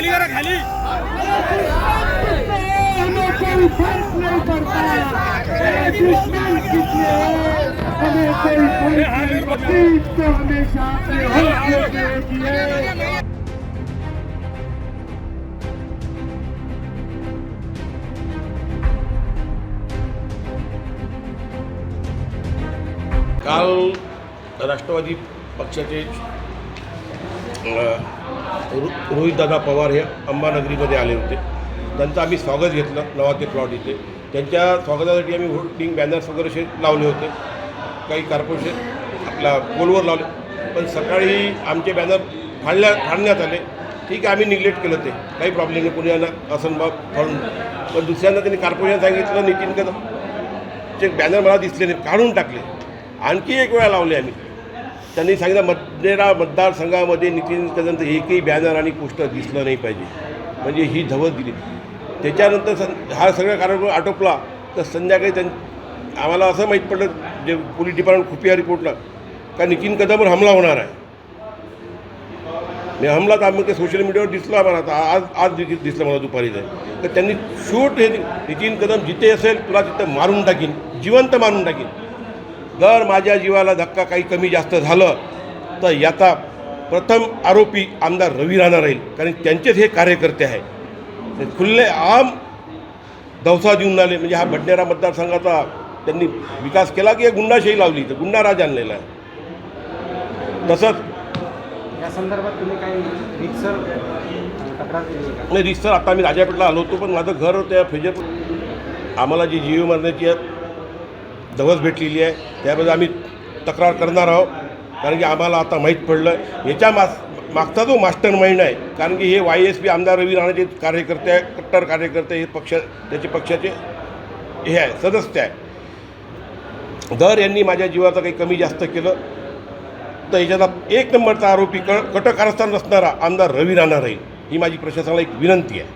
खाली करा खाली. काल राष्ट्रवादी पक्षाचे रोहितदादा पवार हे अंबानगरीमध्ये आले होते. त्यांचं आम्ही स्वागत घेतलं नवा ते प्लॉट इथे. त्यांच्या स्वागतासाठी आम्ही होर्डिंग बॅनर्स वगैरे असे लावले होते. काही कार्पोरेशन आपल्या पोलवर लावले. पण सकाळी आमचे बॅनर फाडल्या फाडण्यात आले. ठीक आहे आम्ही निग्लेक्ट केलं ते. काही प्रॉब्लेम नाही कुणाला असंभव फाडून पण दुसऱ्यांदा त्यांनी कार्पोरेशन सांगितलं नितीन कदम. चे बॅनर मला दिसले नाही काढून टाकले. आणखी एक वेळा लावले आम्ही. त्यांनी सांगितलं मतदेरा मतदारसंघामध्ये नितीन कदमचं एकही बॅनर आणि पोस्टर दिसलं नाही पाहिजे. म्हणजे ही धवल दिली. त्याच्यानंतर सं हा सगळा कार्यक्रम आटोपला. तर संध्याकाळी त्यां आम्हाला असं माहीत पडलं जे पोलीस डिपार्टमेंट खुफिया रिपोर्टला का नितीन कदमवर हमला होणार आहे. आणि हमला तर आम्ही ते सोशल मीडियावर दिसला आम्हाला आता आज आज दिसलं मला दुपारी ते. तर त्यांनी शूट हे नितीन कदम जिथे असेल तुला तिथं मारून टाकीन जिवंत मारून टाकीन. जर माझ्या जीवाला धक्का काही कमी जास्त झालं तर याचा प्रथम आरोपी आमदार रवी राणा राहील. कारण त्यांचेच हे कार्यकर्ते आहे ते खुल्ले आम दवसा देऊन आले. म्हणजे हा बडनेरा मतदारसंघाचा त्यांनी विकास केला की गुंडाशाही लावली. तर गुंडाराज आणलेला आहे. तसंच या संदर्भात तुम्ही काही रिक्सर तक्रार केली नाही रिसर आता मी राजापेठला आलो होतो पण माझं घर त्या फेजर आम्हाला जी जीव मारण्याची जवळच भेटलेली आहे. त्याबद्दल आम्ही तक्रार करणार आहोत. कारण की आम्हाला आता माहीत पडलं. याच्या मास मागचा जो मास्टर माइंड आहे कारण की हे वाय एस पी आमदार रवी राणाचे कार्यकर्ते आहे कट्टर कार्यकर्ते हे पक्ष त्याचे पक्षाचे हे आहे सदस्य आहे. दर यांनी माझ्या जीवाचं काही कमी जास्त केलं. तर याच्याला एक नंबरचा आरोपी क कटकारस्थान नसणारा आमदार रवी राणा राहील. ही माझी प्रशासनाला एक विनंती आहे.